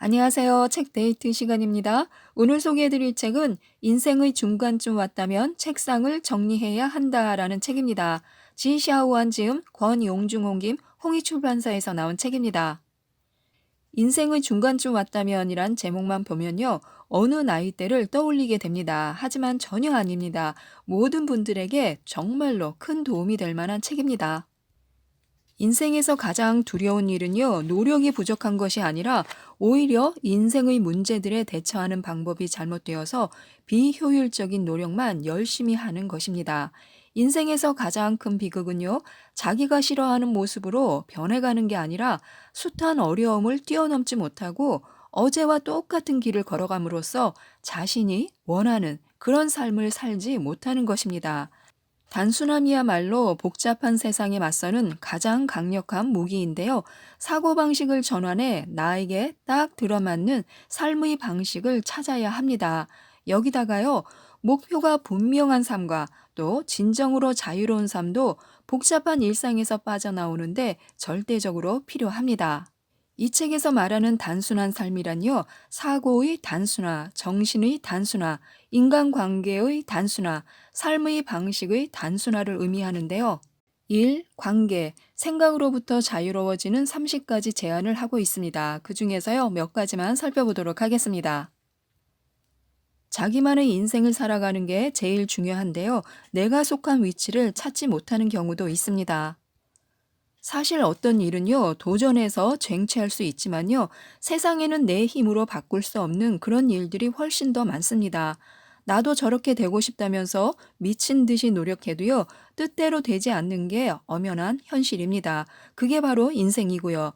안녕하세요. 책 데이트 시간입니다. 오늘 소개해드릴 책은 인생의 중간쯤 왔다면 책상을 정리해야 한다라는 책입니다. 지샤오한 지음, 권용중홍 김, 홍익 출판사에서 나온 책입니다. 인생의 중간쯤 왔다면이란 제목만 보면요. 어느 나이 대를 떠올리게 됩니다. 하지만 전혀 아닙니다. 모든 분들에게 정말로 큰 도움이 될 만한 책입니다. 인생에서 가장 두려운 일은요, 노력이 부족한 것이 아니라 오히려 인생의 문제들에 대처하는 방법이 잘못되어서 비효율적인 노력만 열심히 하는 것입니다. 인생에서 가장 큰 비극은요, 자기가 싫어하는 모습으로 변해가는 게 아니라 숱한 어려움을 뛰어넘지 못하고 어제와 똑같은 길을 걸어감으로써 자신이 원하는 그런 삶을 살지 못하는 것입니다. 단순함이야말로 복잡한 세상에 맞서는 가장 강력한 무기인데요. 사고방식을 전환해 나에게 딱 들어맞는 삶의 방식을 찾아야 합니다. 여기다가요, 목표가 분명한 삶과 또 진정으로 자유로운 삶도 복잡한 일상에서 빠져나오는데 절대적으로 필요합니다. 이 책에서 말하는 단순한 삶이란요, 사고의 단순화, 정신의 단순화, 인간관계의 단순화, 삶의 방식의 단순화를 의미하는데요. 1. 관계, 생각으로부터 자유로워지는 30가지 제안을 하고 있습니다. 그 중에서요, 몇 가지만 살펴보도록 하겠습니다. 자기만의 인생을 살아가는 게 제일 중요한데요. 내가 속한 위치를 찾지 못하는 경우도 있습니다. 사실 어떤 일은요, 도전해서 쟁취할 수 있지만요, 세상에는 내 힘으로 바꿀 수 없는 그런 일들이 훨씬 더 많습니다. 나도 저렇게 되고 싶다면서 미친 듯이 노력해도요, 뜻대로 되지 않는 게 엄연한 현실입니다. 그게 바로 인생이고요.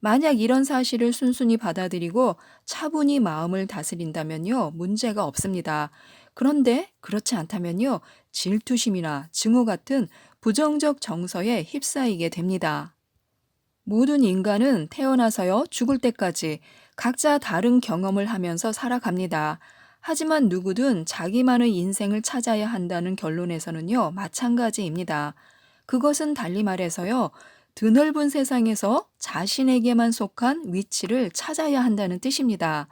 만약 이런 사실을 순순히 받아들이고 차분히 마음을 다스린다면요, 문제가 없습니다. 그런데 그렇지 않다면요, 질투심이나 증오 같은 부정적 정서에 휩싸이게 됩니다. 모든 인간은 태어나서요, 죽을 때까지 각자 다른 경험을 하면서 살아갑니다. 하지만 누구든 자기만의 인생을 찾아야 한다는 결론에서는요, 마찬가지입니다. 그것은 달리 말해서요, 드넓은 세상에서 자신에게만 속한 위치를 찾아야 한다는 뜻입니다.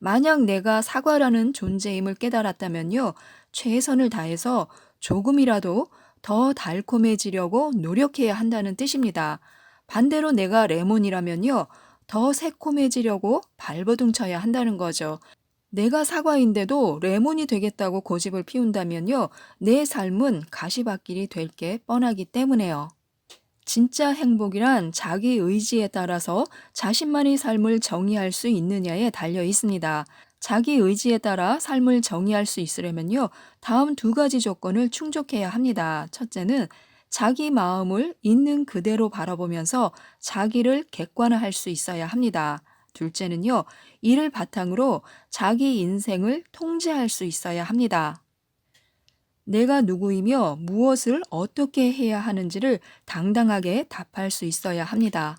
만약 내가 사과라는 존재임을 깨달았다면요, 최선을 다해서 조금이라도 더 달콤해지려고 노력해야 한다는 뜻입니다. 반대로 내가 레몬이라면요, 더 새콤해지려고 발버둥 쳐야 한다는 거죠. 내가 사과인데도 레몬이 되겠다고 고집을 피운다면요, 내 삶은 가시밭길이 될 게 뻔하기 때문에요. 진짜 행복이란 자기 의지에 따라서 자신만의 삶을 정의할 수 있느냐에 달려 있습니다. 자기 의지에 따라 삶을 정의할 수 있으려면요, 다음 두 가지 조건을 충족해야 합니다. 첫째는 자기 마음을 있는 그대로 바라보면서 자기를 객관화할 수 있어야 합니다. 둘째는요, 이를 바탕으로 자기 인생을 통제할 수 있어야 합니다. 내가 누구이며 무엇을 어떻게 해야 하는지를 당당하게 답할 수 있어야 합니다.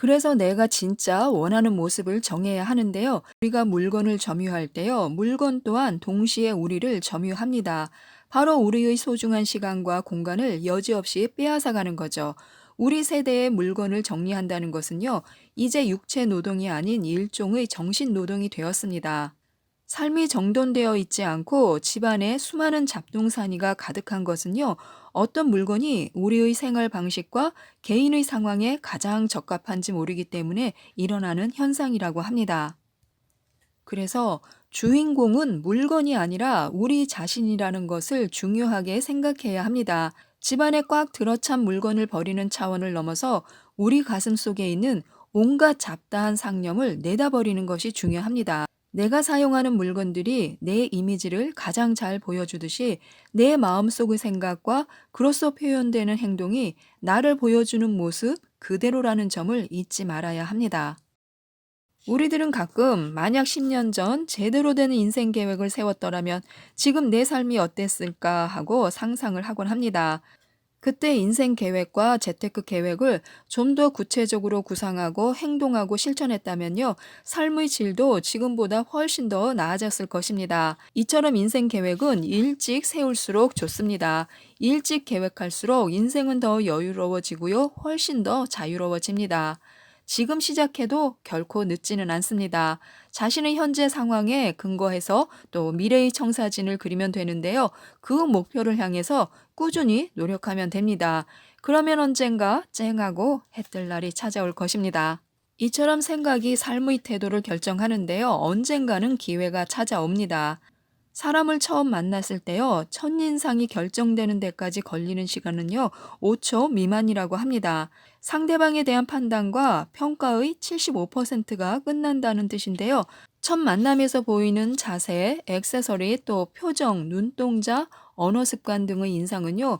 그래서 내가 진짜 원하는 모습을 정해야 하는데요. 우리가 물건을 점유할 때요. 물건 또한 동시에 우리를 점유합니다. 바로 우리의 소중한 시간과 공간을 여지없이 빼앗아가는 거죠. 우리 세대의 물건을 정리한다는 것은요. 이제 육체 노동이 아닌 일종의 정신 노동이 되었습니다. 삶이 정돈되어 있지 않고 집안에 수많은 잡동사니가 가득한 것은요, 어떤 물건이 우리의 생활 방식과 개인의 상황에 가장 적합한지 모르기 때문에 일어나는 현상이라고 합니다. 그래서 주인공은 물건이 아니라 우리 자신이라는 것을 중요하게 생각해야 합니다. 집안에 꽉 들어찬 물건을 버리는 차원을 넘어서 우리 가슴 속에 있는 온갖 잡다한 상념을 내다버리는 것이 중요합니다. 내가 사용하는 물건들이 내 이미지를 가장 잘 보여주듯이 내 마음속의 생각과 그로써 표현되는 행동이 나를 보여주는 모습 그대로라는 점을 잊지 말아야 합니다. 우리들은 가끔 만약 10년 전 제대로 된 인생 계획을 세웠더라면 지금 내 삶이 어땠을까 하고 상상을 하곤 합니다. 그때 인생 계획과 재테크 계획을 좀 더 구체적으로 구상하고 행동하고 실천했다면요. 삶의 질도 지금보다 훨씬 더 나아졌을 것입니다. 이처럼 인생 계획은 일찍 세울수록 좋습니다. 일찍 계획할수록 인생은 더 여유로워지고요. 훨씬 더 자유로워집니다. 지금 시작해도 결코 늦지는 않습니다. 자신의 현재 상황에 근거해서 또 미래의 청사진을 그리면 되는데요. 그 목표를 향해서 꾸준히 노력하면 됩니다. 그러면 언젠가 쨍하고 해뜰 날이 찾아올 것입니다. 이처럼 생각이 삶의 태도를 결정하는데요. 언젠가는 기회가 찾아옵니다. 사람을 처음 만났을 때요, 첫인상이 결정되는 데까지 걸리는 시간은요, 5초 미만이라고 합니다. 상대방에 대한 판단과 평가의 75%가 끝난다는 뜻인데요. 첫 만남에서 보이는 자세, 액세서리, 또 표정, 눈동자, 언어 습관 등의 인상은요,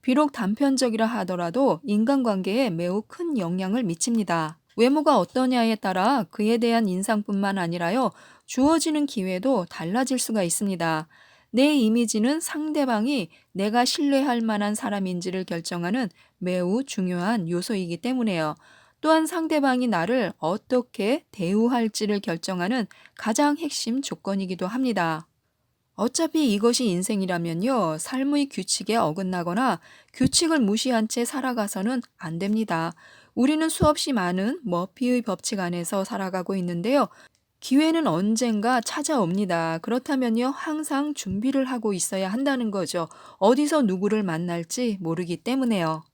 비록 단편적이라 하더라도 인간관계에 매우 큰 영향을 미칩니다. 외모가 어떠냐에 따라 그에 대한 인상뿐만 아니라요, 주어지는 기회도 달라질 수가 있습니다. 내 이미지는 상대방이 내가 신뢰할 만한 사람인지를 결정하는 매우 중요한 요소이기 때문에요. 또한 상대방이 나를 어떻게 대우할지를 결정하는 가장 핵심 조건이기도 합니다. 어차피 이것이 인생이라면요, 삶의 규칙에 어긋나거나 규칙을 무시한 채 살아가서는 안 됩니다. 우리는 수없이 많은 머피의 법칙 안에서 살아가고 있는데요. 기회는 언젠가 찾아옵니다. 그렇다면요, 항상 준비를 하고 있어야 한다는 거죠. 어디서 누구를 만날지 모르기 때문에요.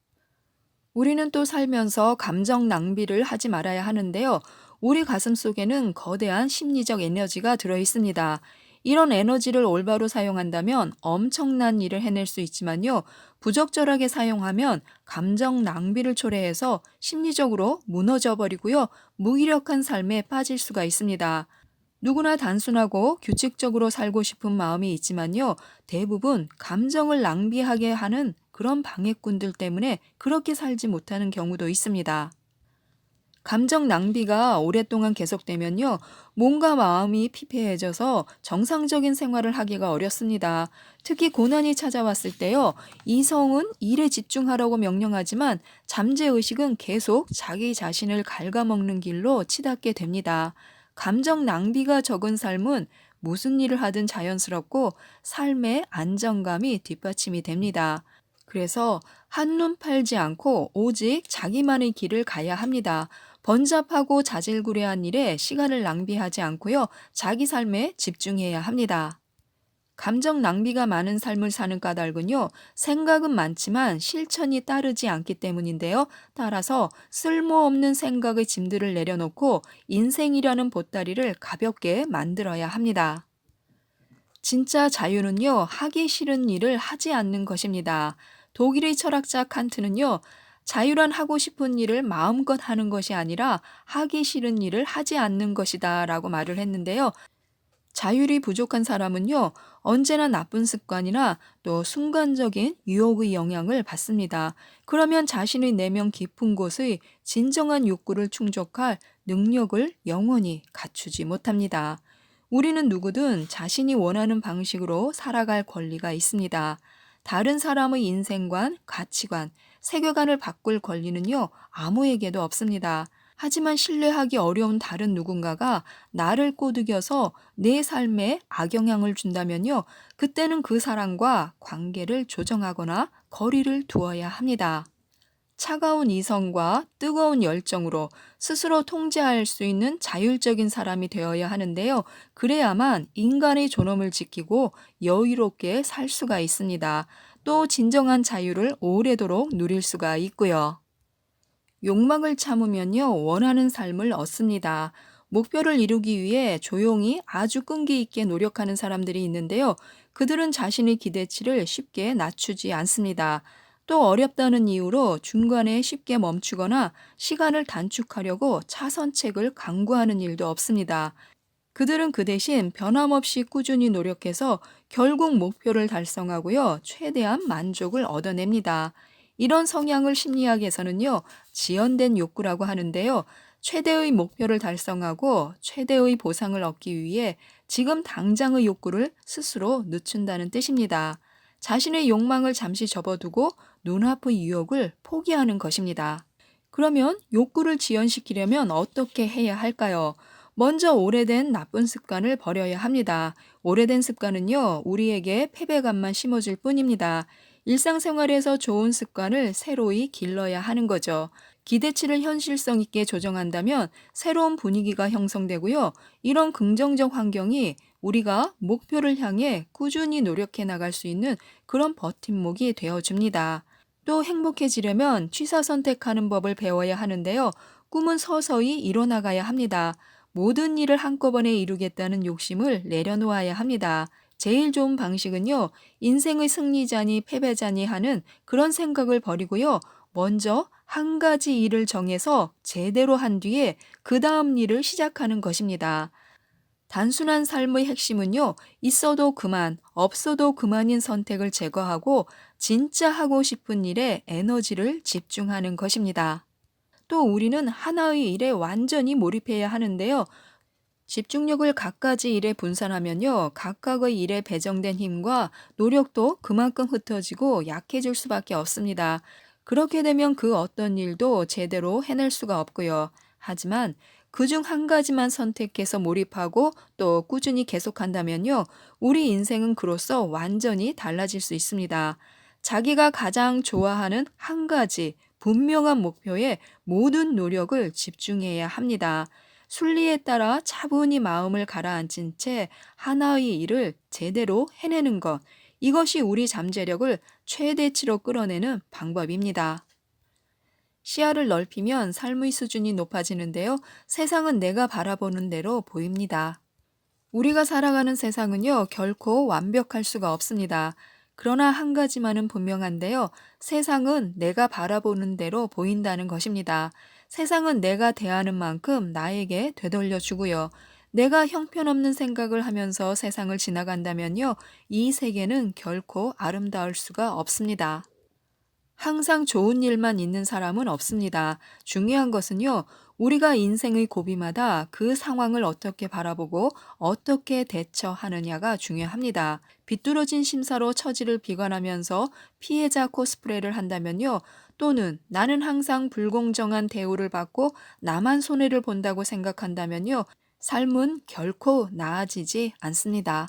우리는 또 살면서 감정 낭비를 하지 말아야 하는데요. 우리 가슴 속에는 거대한 심리적 에너지가 들어 있습니다. 이런 에너지를 올바로 사용한다면 엄청난 일을 해낼 수 있지만요. 부적절하게 사용하면 감정 낭비를 초래해서 심리적으로 무너져 버리고요. 무기력한 삶에 빠질 수가 있습니다. 누구나 단순하고 규칙적으로 살고 싶은 마음이 있지만요. 대부분 감정을 낭비하게 하는 그런 방해꾼들 때문에 그렇게 살지 못하는 경우도 있습니다. 감정 낭비가 오랫동안 계속되면요. 몸과 마음이 피폐해져서 정상적인 생활을 하기가 어렵습니다. 특히 고난이 찾아왔을 때요. 이성은 일에 집중하라고 명령하지만 잠재의식은 계속 자기 자신을 갉아먹는 길로 치닫게 됩니다. 감정 낭비가 적은 삶은 무슨 일을 하든 자연스럽고 삶의 안정감이 뒷받침이 됩니다. 그래서 한눈 팔지 않고 오직 자기만의 길을 가야 합니다. 번잡하고 자질구레한 일에 시간을 낭비하지 않고요. 자기 삶에 집중해야 합니다. 감정 낭비가 많은 삶을 사는 까닭은요, 생각은 많지만 실천이 따르지 않기 때문인데요. 따라서 쓸모없는 생각의 짐들을 내려놓고 인생이라는 보따리를 가볍게 만들어야 합니다. 진짜 자유는요, 하기 싫은 일을 하지 않는 것입니다. 독일의 철학자 칸트는요, 자유란 하고 싶은 일을 마음껏 하는 것이 아니라 하기 싫은 일을 하지 않는 것이다 라고 말을 했는데요. 자율이 부족한 사람은요, 언제나 나쁜 습관이나 또 순간적인 유혹의 영향을 받습니다. 그러면 자신의 내면 깊은 곳의 진정한 욕구를 충족할 능력을 영원히 갖추지 못합니다. 우리는 누구든 자신이 원하는 방식으로 살아갈 권리가 있습니다. 다른 사람의 인생관, 가치관, 세계관을 바꿀 권리는요, 아무에게도 없습니다. 하지만 신뢰하기 어려운 다른 누군가가 나를 꼬드겨서 내 삶에 악영향을 준다면요, 그때는 그 사람과 관계를 조정하거나 거리를 두어야 합니다. 차가운 이성과 뜨거운 열정으로 스스로 통제할 수 있는 자율적인 사람이 되어야 하는데요. 그래야만 인간의 존엄을 지키고 여유롭게 살 수가 있습니다. 또 진정한 자유를 오래도록 누릴 수가 있고요. 욕망을 참으면요, 원하는 삶을 얻습니다. 목표를 이루기 위해 조용히 아주 끈기 있게 노력하는 사람들이 있는데요. 그들은 자신의 기대치를 쉽게 낮추지 않습니다. 또 어렵다는 이유로 중간에 쉽게 멈추거나 시간을 단축하려고 차선책을 강구하는 일도 없습니다. 그들은 그 대신 변함없이 꾸준히 노력해서 결국 목표를 달성하고요. 최대한 만족을 얻어냅니다. 이런 성향을 심리학에서는요. 지연된 욕구라고 하는데요. 최대의 목표를 달성하고 최대의 보상을 얻기 위해 지금 당장의 욕구를 스스로 늦춘다는 뜻입니다. 자신의 욕망을 잠시 접어두고 눈앞의 유혹을 포기하는 것입니다. 그러면 욕구를 지연시키려면 어떻게 해야 할까요? 먼저 오래된 나쁜 습관을 버려야 합니다. 오래된 습관은요, 우리에게 패배감만 심어줄 뿐입니다. 일상생활에서 좋은 습관을 새로이 길러야 하는 거죠. 기대치를 현실성 있게 조정한다면 새로운 분위기가 형성되고요. 이런 긍정적 환경이 우리가 목표를 향해 꾸준히 노력해 나갈 수 있는 그런 버팀목이 되어 줍니다. 또 행복해지려면 취사 선택하는 법을 배워야 하는데요. 꿈은 서서히 이뤄나가야 합니다. 모든 일을 한꺼번에 이루겠다는 욕심을 내려놓아야 합니다. 제일 좋은 방식은요, 인생의 승리자니 패배자니 하는 그런 생각을 버리고요, 먼저 한 가지 일을 정해서 제대로 한 뒤에 그 다음 일을 시작하는 것입니다. 단순한 삶의 핵심은요, 있어도 그만, 없어도 그만인 선택을 제거하고 진짜 하고 싶은 일에 에너지를 집중하는 것입니다. 또 우리는 하나의 일에 완전히 몰입해야 하는데요. 집중력을 각가지 일에 분산하면요, 각각의 일에 배정된 힘과 노력도 그만큼 흩어지고 약해질 수밖에 없습니다. 그렇게 되면 그 어떤 일도 제대로 해낼 수가 없고요. 하지만 그 중 한 가지만 선택해서 몰입하고 또 꾸준히 계속한다면요, 우리 인생은 그로써 완전히 달라질 수 있습니다. 자기가 가장 좋아하는 한 가지 분명한 목표에 모든 노력을 집중해야 합니다. 순리에 따라 차분히 마음을 가라앉힌 채 하나의 일을 제대로 해내는 것. 이것이 우리 잠재력을 최대치로 끌어내는 방법입니다. 시야를 넓히면 삶의 수준이 높아지는데요. 세상은 내가 바라보는 대로 보입니다. 우리가 살아가는 세상은요, 결코 완벽할 수가 없습니다. 그러나 한 가지만은 분명한데요. 세상은 내가 바라보는 대로 보인다는 것입니다. 세상은 내가 대하는 만큼 나에게 되돌려 주고요. 내가 형편없는 생각을 하면서 세상을 지나간다면요. 이 세계는 결코 아름다울 수가 없습니다. 항상 좋은 일만 있는 사람은 없습니다. 중요한 것은요, 우리가 인생의 고비마다 그 상황을 어떻게 바라보고 어떻게 대처하느냐가 중요합니다. 비뚤어진 심사로 처지를 비관하면서 피해자 코스프레를 한다면요, 또는 나는 항상 불공정한 대우를 받고 나만 손해를 본다고 생각한다면요, 삶은 결코 나아지지 않습니다.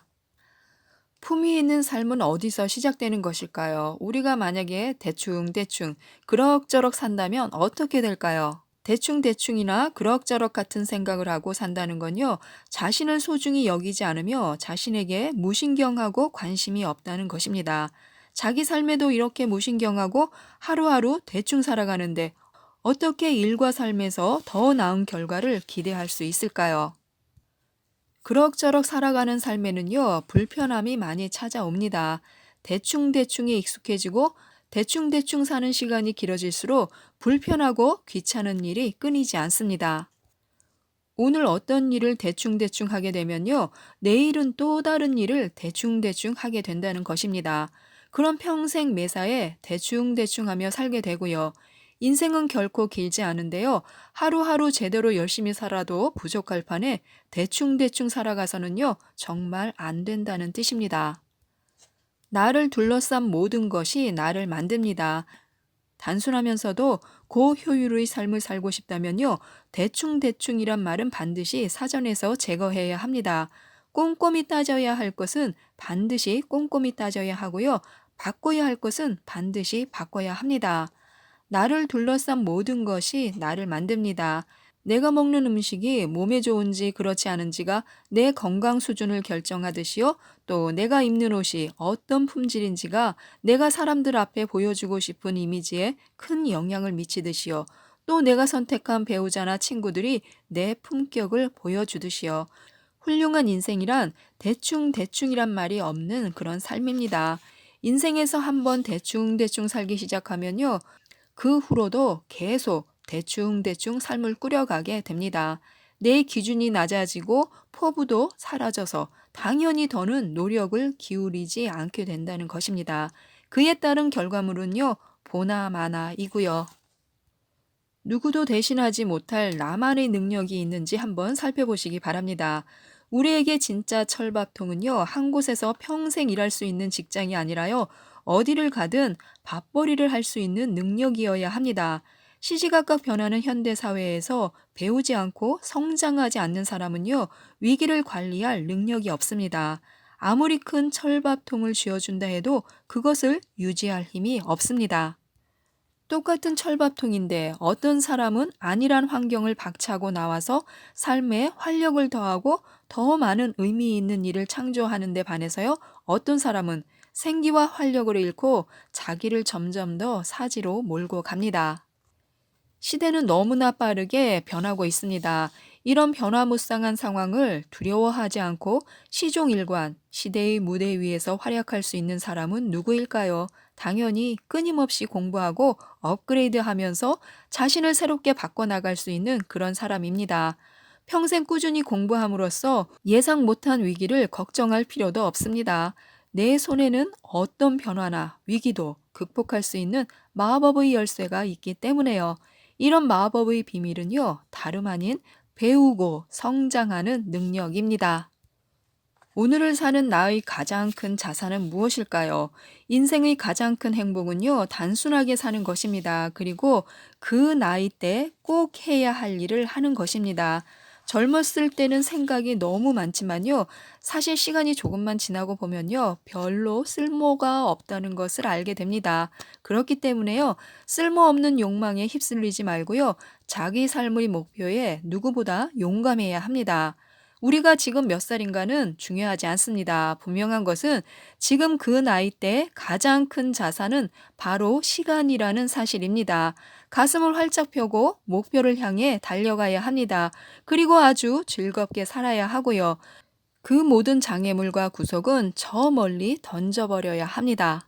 품위 있는 삶은 어디서 시작되는 것일까요? 우리가 만약에 대충대충 그럭저럭 산다면 어떻게 될까요? 대충대충이나 그럭저럭 같은 생각을 하고 산다는 건요, 자신을 소중히 여기지 않으며 자신에게 무신경하고 관심이 없다는 것입니다. 자기 삶에도 이렇게 무신경하고 하루하루 대충 살아가는데 어떻게 일과 삶에서 더 나은 결과를 기대할 수 있을까요? 그럭저럭 살아가는 삶에는요, 불편함이 많이 찾아옵니다. 대충대충에 익숙해지고 대충대충 사는 시간이 길어질수록 불편하고 귀찮은 일이 끊이지 않습니다. 오늘 어떤 일을 대충대충 하게 되면요, 내일은 또 다른 일을 대충대충 하게 된다는 것입니다. 그럼 평생 매사에 대충대충 하며 살게 되고요. 인생은 결코 길지 않은데요. 하루하루 제대로 열심히 살아도 부족할 판에 대충대충 살아가서는요, 정말 안 된다는 뜻입니다. 나를 둘러싼 모든 것이 나를 만듭니다. 단순하면서도 고효율의 삶을 살고 싶다면요, 대충대충이란 말은 반드시 사전에서 제거해야 합니다. 꼼꼼히 따져야 할 것은 반드시 꼼꼼히 따져야 하고요, 바꿔야 할 것은 반드시 바꿔야 합니다. 나를 둘러싼 모든 것이 나를 만듭니다. 내가 먹는 음식이 몸에 좋은지 그렇지 않은지가 내 건강 수준을 결정하듯이요. 또 내가 입는 옷이 어떤 품질인지가 내가 사람들 앞에 보여주고 싶은 이미지에 큰 영향을 미치듯이요. 또 내가 선택한 배우자나 친구들이 내 품격을 보여주듯이요. 훌륭한 인생이란 대충대충이란 말이 없는 그런 삶입니다. 인생에서 한번 대충대충 살기 시작하면요. 그 후로도 계속 대충대충 삶을 꾸려가게 됩니다. 내 기준이 낮아지고 포부도 사라져서 당연히 더는 노력을 기울이지 않게 된다는 것입니다. 그에 따른 결과물은요, 보나 마나이고요. 누구도 대신하지 못할 나만의 능력이 있는지 한번 살펴보시기 바랍니다. 우리에게 진짜 철밥통은요, 한 곳에서 평생 일할 수 있는 직장이 아니라요, 어디를 가든 밥벌이를 할 수 있는 능력이어야 합니다. 시시각각 변하는 현대 사회에서 배우지 않고 성장하지 않는 사람은요, 위기를 관리할 능력이 없습니다. 아무리 큰 철밥통을 쥐어준다 해도 그것을 유지할 힘이 없습니다. 똑같은 철밥통인데 어떤 사람은 안일한 환경을 박차고 나와서 삶에 활력을 더하고 더 많은 의미 있는 일을 창조하는 데 반해서요. 어떤 사람은 생기와 활력을 잃고 자기를 점점 더 사지로 몰고 갑니다. 시대는 너무나 빠르게 변하고 있습니다. 이런 변화무쌍한 상황을 두려워하지 않고 시종일관 시대의 무대 위에서 활약할 수 있는 사람은 누구일까요? 당연히 끊임없이 공부하고 업그레이드 하면서 자신을 새롭게 바꿔나갈 수 있는 그런 사람입니다. 평생 꾸준히 공부함으로써 예상 못한 위기를 걱정할 필요도 없습니다. 내 손에는 어떤 변화나 위기도 극복할 수 있는 마법의 열쇠가 있기 때문에요. 이런 마법의 비밀은요, 다름 아닌 배우고 성장하는 능력입니다. 오늘을 사는 나의 가장 큰 자산은 무엇일까요? 인생의 가장 큰 행복은요, 단순하게 사는 것입니다. 그리고 그 나이 때 꼭 해야 할 일을 하는 것입니다. 젊었을 때는 생각이 너무 많지만요, 사실 시간이 조금만 지나고 보면요, 별로 쓸모가 없다는 것을 알게 됩니다. 그렇기 때문에요, 쓸모없는 욕망에 휩쓸리지 말고요, 자기 삶의 목표에 누구보다 용감해야 합니다. 우리가 지금 몇 살인가는 중요하지 않습니다. 분명한 것은 지금 그 나이 때 가장 큰 자산은 바로 시간이라는 사실입니다. 가슴을 활짝 펴고 목표를 향해 달려가야 합니다. 그리고 아주 즐겁게 살아야 하고요. 그 모든 장애물과 구속은 저 멀리 던져버려야 합니다.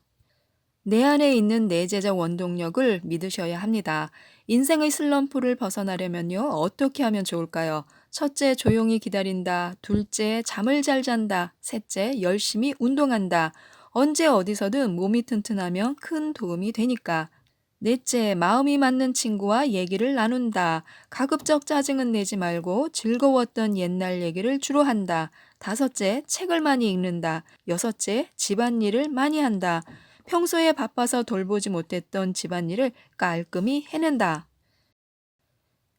내 안에 있는 내재적 원동력을 믿으셔야 합니다. 인생의 슬럼프를 벗어나려면요, 어떻게 하면 좋을까요? 첫째, 조용히 기다린다. 둘째, 잠을 잘 잔다. 셋째, 열심히 운동한다. 언제 어디서든 몸이 튼튼하면 큰 도움이 되니까. 넷째, 마음이 맞는 친구와 얘기를 나눈다. 가급적 짜증은 내지 말고 즐거웠던 옛날 얘기를 주로 한다. 다섯째, 책을 많이 읽는다. 여섯째, 집안일을 많이 한다. 평소에 바빠서 돌보지 못했던 집안일을 깔끔히 해낸다.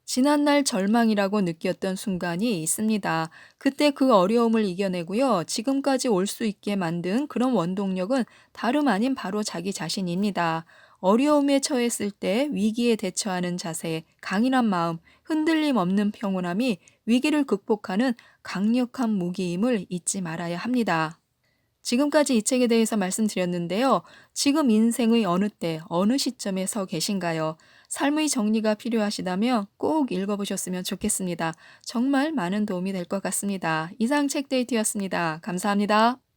지난날 절망이라고 느꼈던 순간이 있습니다. 그때 그 어려움을 이겨내고요. 지금까지 올 수 있게 만든 그런 원동력은 다름 아닌 바로 자기 자신입니다. 어려움에 처했을 때 위기에 대처하는 자세, 강인한 마음, 흔들림 없는 평온함이 위기를 극복하는 강력한 무기임을 잊지 말아야 합니다. 지금까지 이 책에 대해서 말씀드렸는데요. 지금 인생의 어느 때, 어느 시점에 서 계신가요? 삶의 정리가 필요하시다면 꼭 읽어보셨으면 좋겠습니다. 정말 많은 도움이 될 것 같습니다. 이상 책데이트였습니다. 감사합니다.